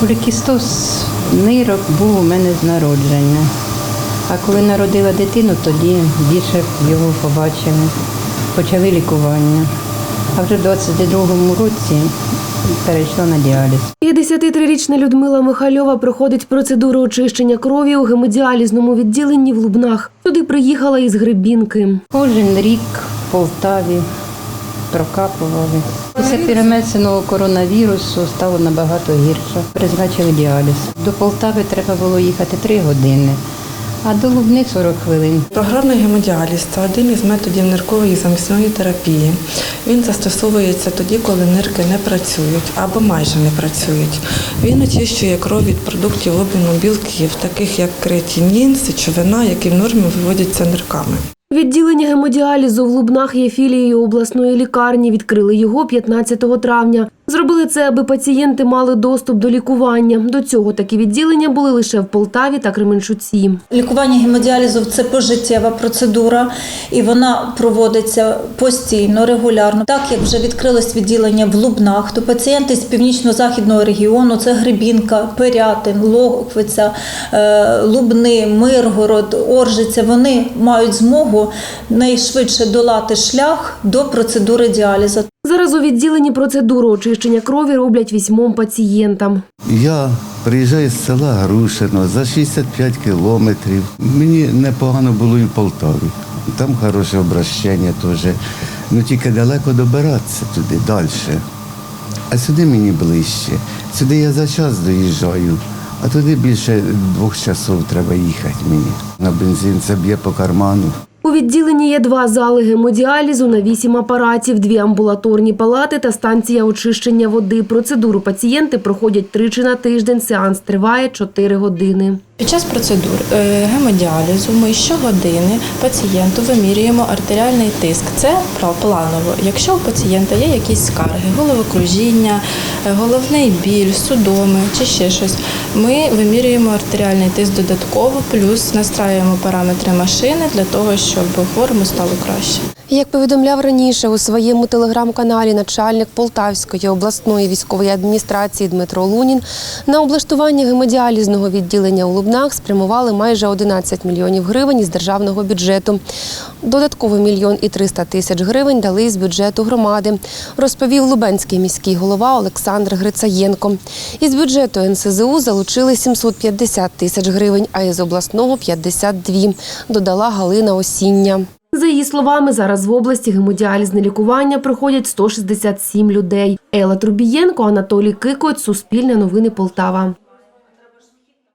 Полікістоз нирок був у мене з народження. А коли народила дитину, тоді більше його побачили. Почали лікування. А вже в 22-му році перейшла на діаліз. 53-річна Людмила Михальова проходить процедуру очищення крові у гемодіалізному відділенні в Лубнах. Туди приїхала із Гребінки. Кожен рік в Полтаві прокапували. Після перенесеного коронавірусу стало набагато гірше. Призначили діаліз. До Полтави треба було їхати 3 години, а до Лубни 40 хвилин. Програмний гемодіаліз це один із методів ниркової замісної терапії. Він застосовується тоді, коли нирки не працюють або майже не працюють. Він очищує кров від продуктів обміну білків, таких як креатинін, сечовина, які в нормі виводяться нирками. Відділення гемодіалізу в Лубнах є філією обласної лікарні. Відкрили його 15 травня. Зробили це, аби пацієнти мали доступ до лікування. До цього такі відділення були лише в Полтаві та Кременчуці. Лікування гемодіалізу це пожиттєва процедура, і вона проводиться постійно, регулярно. Так як вже відкрилось відділення в Лубнах, то пацієнти з північно-західного регіону це Гребінка, Пирятин, Лохвиця, е, Лубни, Миргород, Оржиця. Вони мають змогу найшвидше долати шлях до процедури діалізу. Зараз у відділенні процедуру очищення крові роблять вісьмом пацієнтам. Я приїжджаю з села Грушино за 65 кілометрів. Мені непогано було і в Полтаві. Там хороше обращення теж. Ну тільки далеко добиратися туди, далі. А сюди мені ближче. Сюди я за час доїжджаю, а туди більше двох часов треба їхати мені. На бензин це б'є по карману. У відділенні є два зали гемодіалізу на вісім апаратів, дві амбулаторні палати та станція очищення води. Процедуру пацієнти проходять тричі на тиждень. Сеанс триває чотири години. Під час процедур е, гемодіалізу ми щогодини пацієнту вимірюємо артеріальний тиск. Це планово. Якщо у пацієнта є якісь скарги, головокружіння, е, головний біль, судоми чи ще щось, ми вимірюємо артеріальний тиск додатково, плюс настраюємо параметри машини для того, щоб хворому стало краще. Як повідомляв раніше у своєму телеграм-каналі начальник Полтавської обласної військової адміністрації Дмитро Лунін, на облаштування гемодіалізного відділення у Лубнах спрямували майже 11 мільйонів гривень із державного бюджету. Додатково мільйон і 300 тисяч гривень дали із бюджету громади, розповів Лубенський міський голова Олександр Грицаєнко. Із бюджету НСЗУ залучили 750 тисяч гривень, а із обласного 52, додала Галина Осіння. Її словами, зараз в області гемодіалізне лікування проходять 167 людей. Ела Трубієнко, Анатолій Кикоць, Суспільне новини Полтава.